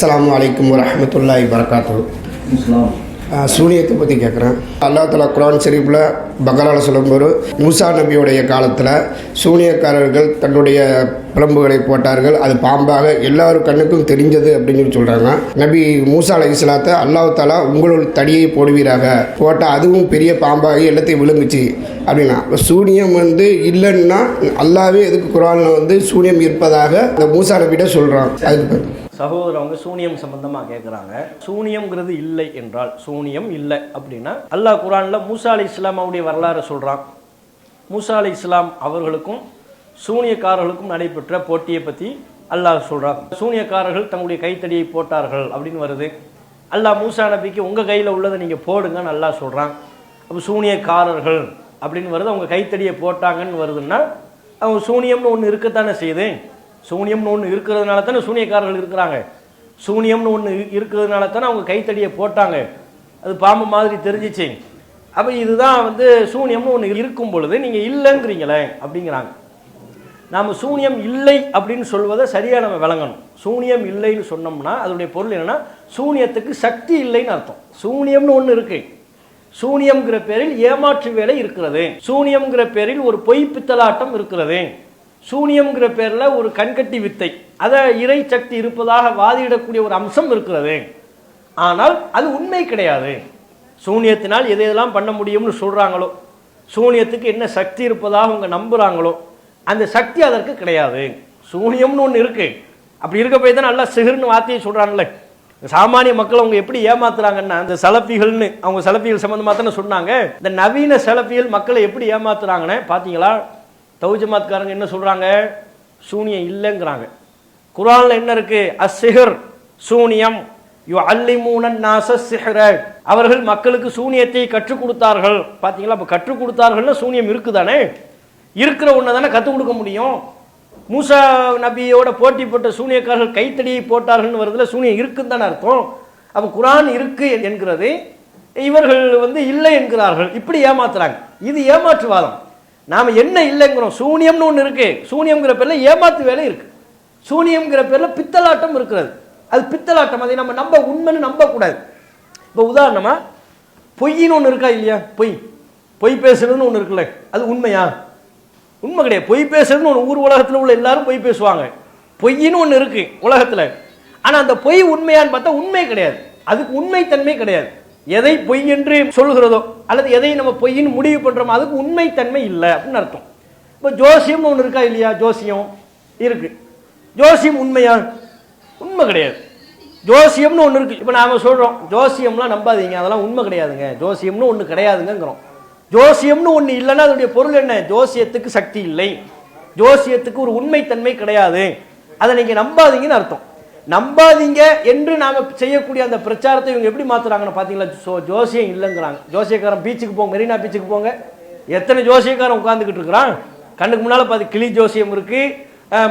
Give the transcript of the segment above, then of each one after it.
அஸ்ஸலாமு அலைக்கும் வரஹ்மத்துல்லாஹி வரகாத்து சூனியத்தை பற்றி கேட்குறேன் அல்லா தலா குரான் ஷெரீஃபில் பகரால சொல்லும்போது மூசா நபியுடைய காலத்தில் சூனியக்காரர்கள் தன்னுடைய பிளம்புகளை போட்டார்கள். அது பாம்பாக எல்லாரும் கண்ணுக்கும் தெரிஞ்சது அப்படின்னு சொல்லி சொல்கிறாங்க நபி மூசா அலை இஸ்லாத்தை அல்லாஹ் தாலா உங்களுள் தடியை போடுவீராக. போட்டால் அதுவும் பெரிய பாம்பாகி எல்லாத்தையும் விழுங்குச்சு அப்படின்னா அப்ப சூனியம் வந்து இல்லைன்னா அல்லாவே எதுக்கு குரானில் வந்து சூனியம் இருப்பதாக அந்த மூசா நபிகிட்ட சொல்கிறான் அதுக்கு சகோதரர் அவங்க சூனியம் சம்பந்தமாக கேட்குறாங்க சூனியம்ங்கிறது இல்லை என்றால் சூனியம் இல்லை அப்படின்னா அல்லாஹ் குரானில் மூசா அலி இஸ்லாம் அவருடைய வரலாறு சொல்கிறான் மூசா அலி இஸ்லாம் அவர்களுக்கும் சூனியக்காரர்களுக்கும் நடைபெற்ற போட்டியை பற்றி அல்லாஹ் சொல்கிறான் சூனியக்காரர்கள் தங்களுடைய கைத்தடியை போட்டார்கள் அப்படின்னு வருது. அல்லாஹ் மூசா நபிக்கு உங்கள் கையில் உள்ளதை நீங்கள் போடுங்கன்னு அல்லாஹ் சொல்கிறான் அப்போ சூனியக்காரர்கள் அப்படின்னு வருது. அவங்க கைத்தடியை போட்டாங்கன்னு வருதுன்னா அவங்க சூனியம்னு ஒன்று இருக்கத்தானே செய்யுது? சூனியம்னு ஒன்று இருக்கிறதுனால தானே சூனியக்காரர்கள் இருக்கிறாங்க. சூனியம்னு ஒன்று இருக்கிறதுனால தானே அவங்க கைத்தடியை போட்டாங்க. அது பாம்பு மாதிரி தெரிஞ்சிச்சு. அப்போ இதுதான் வந்து சூனியம்னு ஒன்று இருக்கும் பொழுது நீங்கள் இல்லைங்கிறீங்களே அப்படிங்கிறாங்க. நாம் சூனியம் இல்லை அப்படின்னு சொல்வதை சரியாக நம்ம விளங்கணும். சூனியம் இல்லைன்னு சொன்னோம்னா அதனுடைய பொருள் என்னென்னா சூனியத்துக்கு சக்தி இல்லைன்னு அர்த்தம். சூனியம்னு ஒன்று இருக்குது சூனியம்ங்கிற பேரில் ஏமாற்று வேலை இருக்கிறது. சூனியம்ங்கிற பேரில் ஒரு பொய் பித்தலாட்டம் இருக்கிறது. சூனியம்ங்கிற பேரில் ஒரு கண்கட்டி வித்தை. அதை இறை சக்தி இருப்பதாக வாதிடக்கூடிய ஒரு அம்சம் இருக்கிறது. ஆனால் அது உண்மை கிடையாது. சூனியத்தினால் எதை எதெல்லாம் பண்ண முடியும்னு சொல்கிறாங்களோ சூனியத்துக்கு என்ன சக்தி இருப்பதாக அவங்க நம்புகிறாங்களோ அந்த சக்தி அதற்கு கிடையாது. சூனியம்னு ஒன்று இருக்குது அப்படி இருக்க போய் தான் நல்லா சிகிர்னு வார்த்தையை சொல்கிறாங்களே சாமானிய மக்கள் அவங்க எப்படி ஏமாத்துறாங்கன்னா அந்த சலப்பிகள்னு அவங்க சலப்பிகள் சம்மந்தமாக தானே சொன்னாங்க. இந்த நவீன சலப்பிகள் மக்களை எப்படி ஏமாத்துறாங்கன்னு பார்த்தீங்களா தௌஜமாத்காரங்க என்ன சொல்கிறாங்க சூனியம் இல்லைங்கிறாங்க. குரானில் என்ன இருக்குது அசிஹர் சூனியம். யோ அல்லிமூனன் நாச சிஹர அவர்கள் மக்களுக்கு சூனியத்தை கற்றுக் கொடுத்தார்கள். பார்த்தீங்களா அப்போ கற்றுக் கொடுத்தார்கள்னா சூனியம் இருக்குதானே? இருக்கிற ஒன்றை தானே கற்றுக் கொடுக்க முடியும். மூசா நபியோட போட்டி போட்ட சூனியக்காரர்கள் கைத்தடியை போட்டார்கள்னு வருதுல சூனியம் இருக்குன்னு தானே அர்த்தம்? அப்போ குரான் இருக்கு என்கிறது. இவர்கள் வந்து இல்லை என்கிறார்கள். இப்படி ஏமாத்துறாங்க. இது ஏமாற்றுவாதம். நாம் என்ன இல்லைங்கிறோம். சூனியம்னு ஒன்று இருக்குது சூனியம்ங்கிற பேரில் ஏமாத்து வேலை இருக்குது சூனியம்ங்கிற பேரில் பித்தலாட்டம் இருக்கிறது. அது பித்தலாட்டம். அதை நம்ம நம்ப உண்மைன்னு நம்பக்கூடாது. இப்போ உதாரணமாக பொய்ன்னு ஒன்று இருக்கா இல்லையா? பொய். பொய் பேசுறதுன்னு ஒன்று இருக்குல்ல. அது உண்மையா? உண்மை கிடையாது. பொய் பேசுறதுன்னு ஒன்று ஊர் உலகத்தில் உள்ள எல்லாரும் பொய் பேசுவாங்க. பொய்ன்னு ஒன்று இருக்குது உலகத்தில். ஆனால் அந்த பொய் உண்மையான்னு பார்த்தா உண்மை கிடையாது. அதுக்கு உண்மைத்தன்மை கிடையாது. எதை பொய் என்று சொல்கிறதோ அல்லது எதை நம்ம பொய்ன்னு முடிவு பண்றோமோ அதுக்கு உண்மைத்தன்மை இல்லை அப்படின்னு அர்த்தம். இப்போ ஜோசியம்னு ஒன்று இருக்கா இல்லையா? ஜோசியம் இருக்கு. ஜோசியம் உண்மையா? உண்மை கிடையாது. ஜோசியம்னு ஒன்று இருக்கு. இப்போ நாம சொல்றோம் ஜோசியம்லாம் நம்பாதீங்க. அதெல்லாம் உண்மை கிடையாதுங்க. ஜோசியம்னு ஒன்று கிடையாதுங்கிறோம் ஜோசியம்னு ஒன்று இல்லைன்னா அதனுடைய பொருள் என்ன? ஜோசியத்துக்கு சக்தி இல்லை. ஜோசியத்துக்கு ஒரு உண்மைத்தன்மை கிடையாது. அதை நீங்கள் நம்பாதீங்கன்னு அர்த்தம். நம்பாதீங்க என்று நாம செய்யக்கூடிய அந்த பிரச்சாரத்தை இவங்க எப்படி மாத்துறாங்கன்னு பாத்தீங்களா? சோ ஜோசியம் இல்லைங்கிறாங்க. ஜோசியக்காரன் பீச்சுக்கு போங்க மெரினா பீச்சுக்கு போங்க. எத்தனை ஜோசியக்காரன் உட்காந்துக்கிட்டு இருக்கிறான்? கண்ணுக்கு முன்னால பார்த்து கிளி ஜோசியம் இருக்கு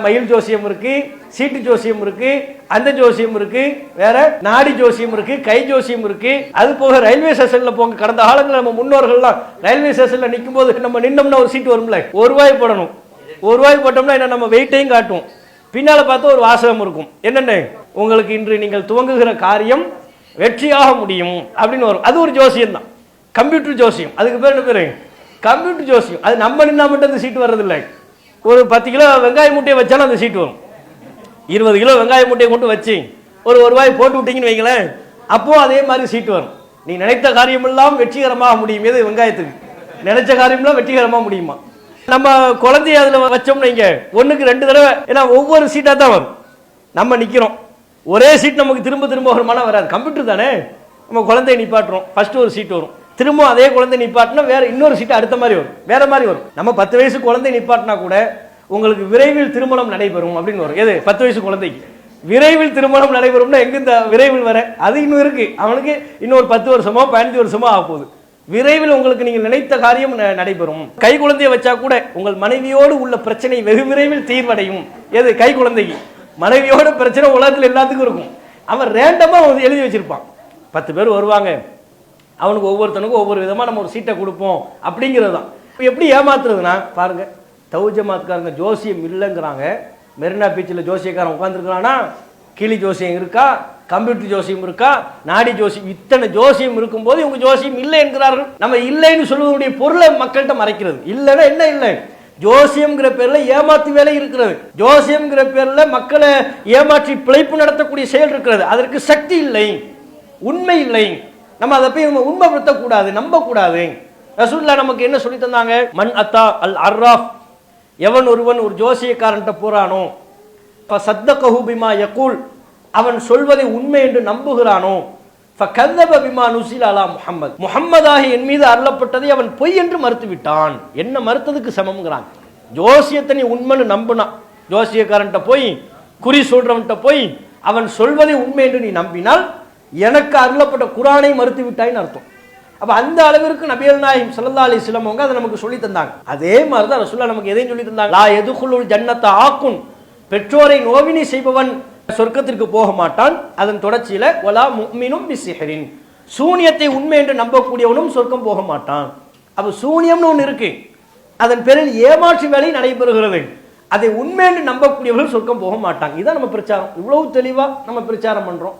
மயில் ஜோசியம் இருக்கு சீட்டு ஜோசியம் இருக்கு அந்த ஜோசியம் இருக்கு வேற நாடி ஜோசியம் இருக்கு கை ஜோசியம் இருக்கு. அது போக ரயில்வே ஸ்டேஷன்ல போங்க. கடந்த காலங்களில் நம்ம முன்னோர்கள்லாம் ரயில்வே ஸ்டேஷன்ல நிற்கும் போது நம்ம நின்னோம்னா ஒரு சீட்டு வரும்ல? ஒரு ரூபாய் போடணும். ஒரு ரூபாய் போட்டோம்னா என்ன? நம்ம வெயிட்டையும் காட்டும் பின்னால் பார்த்தா ஒரு வாசகம் இருக்கும். என்னென்ன? உங்களுக்கு இன்று நீங்கள் துவங்குகிற காரியம் வெற்றியாக முடியும் அப்படின்னு வரும். அது ஒரு ஜோசியம் தான் கம்ப்யூட்டர் ஜோசியம். அதுக்கு பேர் என்ன பேர்? கம்ப்யூட்டர் ஜோசியம். அது நம்ம நின்னா மட்டும் அந்த சீட்டு வர்றதில்லை. ஒரு பத்து கிலோ வெங்காய மூட்டையை வச்சாலும் அந்த சீட்டு வரும். இருபது கிலோ வெங்காய மூட்டையை கொண்டு வச்சு ஒரு ஒரு ரூபாய் போட்டு விட்டீங்கன்னு வைங்களேன் அப்போது அதே மாதிரி சீட்டு வரும். நீ நினைத்த காரியமெல்லாம் வெற்றிகரமாக முடியும். எது? வெங்காயத்துக்கு. நினைச்ச காரியமெல்லாம் வெற்றிகரமாக முடியுமா? நம்ம குழந்தைய அதில் வச்சோம் நீங்க ஒன்றுக்கு ரெண்டு தடவை ஏன்னா ஒவ்வொரு சீட்டாக தான் வரும். நம்ம நிற்கிறோம் ஒரே சீட் நமக்கு திரும்ப திரும்ப ஒரு மனம் வராது. கம்ப்யூட்டர் தானே? நம்ம குழந்தைய நிப்பாட்டுறோம். ஃபஸ்ட்டு ஒரு சீட் வரும். திரும்ப அதே குழந்தை நிப்பாட்டினா வேற இன்னொரு சீட்டு அடுத்த மாதிரி வரும். வேற மாதிரி வரும். நம்ம பத்து வயசு குழந்தை நிப்பாட்டினா கூட உங்களுக்கு விரைவில் திருமணம் நடைபெறும் அப்படின்னு வரும். எது? பத்து வயசு குழந்தைக்கு. விரைவில் திருமணம் நடைபெறும்னா எங்க இந்த விரைவில் வர? அது இன்னும் இருக்கு. அவனுக்கு இன்னொரு பத்து வருஷமோ பதினஞ்சு வருஷமோ ஆக போகுது. விரைவில் உங்களுக்கு நீங்கள் நினைத்த காரியம் ந- நடைபெறும். கை குழந்தையை வச்சா கூட உங்கள் மனைவியோடு உள்ள பிரச்சனை வெகு விரைவில் தீர்வடையும். எது? கை குழந்தைக்கு. மனைவியோட பிரச்சனை உலகத்தில் எல்லாத்துக்கும் இருக்கும். அவன் ரேண்டமா எழுதி வச்சிருப்பான். பத்து பேர் வருவாங்க. அவனுக்கு ஒவ்வொருத்தனுக்கும் ஒவ்வொரு விதமாக நம்ம ஒரு சீட்டை கொடுப்போம் அப்படிங்கிறது தான். எப்படி ஏமாத்துறதுன்னா பாருங்க. தௌஜமாத்துக்காரங்க ஜோசியம் இல்லைங்கிறாங்க. மெரினா பீச்சில் ஜோசியக்காரன் உட்காந்துருக்கிறானா கிளி ஜோசியம் இருக்கா? கம்ப்யூட்டர் ஜோசியம் இருக்கா? நாடி ஜோசியம். இத்தனை ஜோசியம் இருக்கும்போது இவங்க ஜோசியம் இல்லை என்கிறார்கள். நம்ம இல்லைன்னு சொல்வதனுடைய பொருளை மக்கள்கிட்ட மறைக்கிறது. இல்லைன்னா என்ன இல்லை? ஜோசியம்ங்கிற பேர்ல ஏமாத்து வேலை இருக்கிறது. ஜோசியம்ங்கிற பேர்ல மக்களை ஏமாற்றி பிழைப்பு நடத்தக்கூடிய செயல் இருக்கிறது. அதற்கு சக்தி இல்லை. உண்மை இல்லை. நம்ம அதை போய் நம்ம உண்மைப்படுத்தக்கூடாது நம்பக்கூடாது. ரசூல்லா நமக்கு என்ன சொல்லி தந்தாங்க? மன் அத்தா அல் அர்ராஃப். எவன் ஒருவன் ஒரு ஜோசியக்காரன்ட்ட போறானோ? சத்த கஹூபிமா யகூல். அவன் சொல்வதை உண்மை என்று நம்புகிறானோ? ஃபகல்லப பிமா நுசில் அலா முகம்மது முஹம்மதாக என் மீது அருளப்பட்டதை அவன் பொய் என்று மறுத்து விட்டான் என்ன மறுத்ததுக்கு சமம்ங்கிறான். ஜோசியத்தை நீ உண்மைன்னு நம்பினான் ஜோசியக்காரன்ட்ட போய் குறி சொல்றவன்கிட்ட போய் அவன் சொல்வதை உண்மை என்று நீ நம்பினால் எனக்கு அருளப்பட்ட குரானை மறுத்து விட்டாயின்னு அர்த்தம். அப்போ அந்த அளவிற்கு நபியல் நாயகம் சல்லா அலி சிலமவங்க அதை நமக்கு சொல்லி தந்தாங்க. அதே மாதிரி தான் ரசுல்லா நமக்கு எதையும் சொல்லி தந்தாங்க. லா எதுகுலுல் ஜன்னத்தை ஆக்கும் பெற்றோரை நோவினை செய்பவன் சொர்க்கத்திற்கு போக மாட்டான். அதன் தொடர்ச்சியில ஒலா முக்மினும் பிசிஹரின். சூனியத்தை உண்மை என்று நம்பக்கூடியவனும் சொர்க்கம் போக மாட்டான். அப்ப சூனியம்னு ஒன்று இருக்கு. அதன் பேரில் ஏமாற்று வேலை நடைபெறுகிறது. அதை உண்மை என்று நம்பக்கூடியவர்கள் சொர்க்கம் போக மாட்டாங்க. இதான் நம்ம பிரச்சாரம். இவ்வளவு தெளிவாக நம்ம பிரச்சாரம் பண்ணுறோம்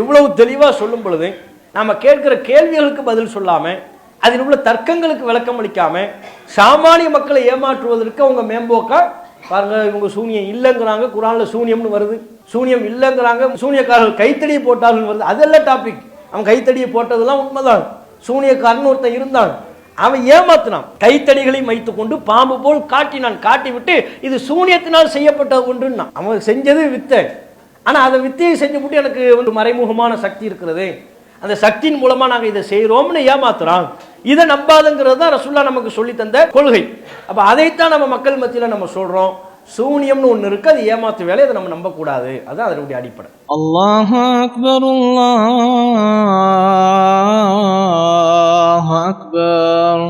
இவ்வளவு தெளிவாக சொல்லும் பொழுது நாம கேட்கிற கேள்விகளுக்கு பதில் சொல்லாமல் அதில் உள்ள தர்க்கங்களுக்கு விளக்கம் அளிக்காமல் சாமானிய மக்களை ஏமாற்றுவதற்கு அவங்க மேம்போக்காக பாருங்க இவங்க சூனியம் இல்லைங்கிறாங்க குரானில் சூனியம்னு வருது. சூனியம் இல்லைங்கிறாங்க சூனியக்காரர்கள் கைத்தடியை போட்டார்கள் வருது. அதெல்லாம் டாபிக் அவன் கைத்தடியை போட்டதெல்லாம் உண்மைதான். சூனியக்காரன் ஒருத்தன் இருந்தான். அவன் ஏமாத்தினான். கைத்தடிகளை வைத்துக் கொண்டு பாம்பு போல் காட்டினான். காட்டி விட்டு இது சூனியத்தினால் செய்யப்பட்ட ஒன்றுன்னா அவன் செஞ்சது வித்தை. ஆனால் அதை வித்தையை செஞ்சு விட்டு எனக்கு ஒரு மறைமுகமான சக்தி இருக்கிறது. அந்த சக்தியின் மூலமாக நாங்கள் இதை செய்கிறோம்னு ஏமாத்துறான். இதை நம்பாதுங்கிறது தான் ரசுல்லா நமக்கு சொல்லி தந்த கொள்கை. அப்போ அதைத்தான் நம்ம மக்கள் மத்தியில் நம்ம சொல்கிறோம் சூனியம்னு ஒன்று இருக்கு அது ஏமாத்து வேலை அதை நம்ம நம்பக்கூடாது. அதுதான் அதனுடைய அடிப்படை. அல்லாஹ் அக்பர் அல்லாஹ் அக்பர்.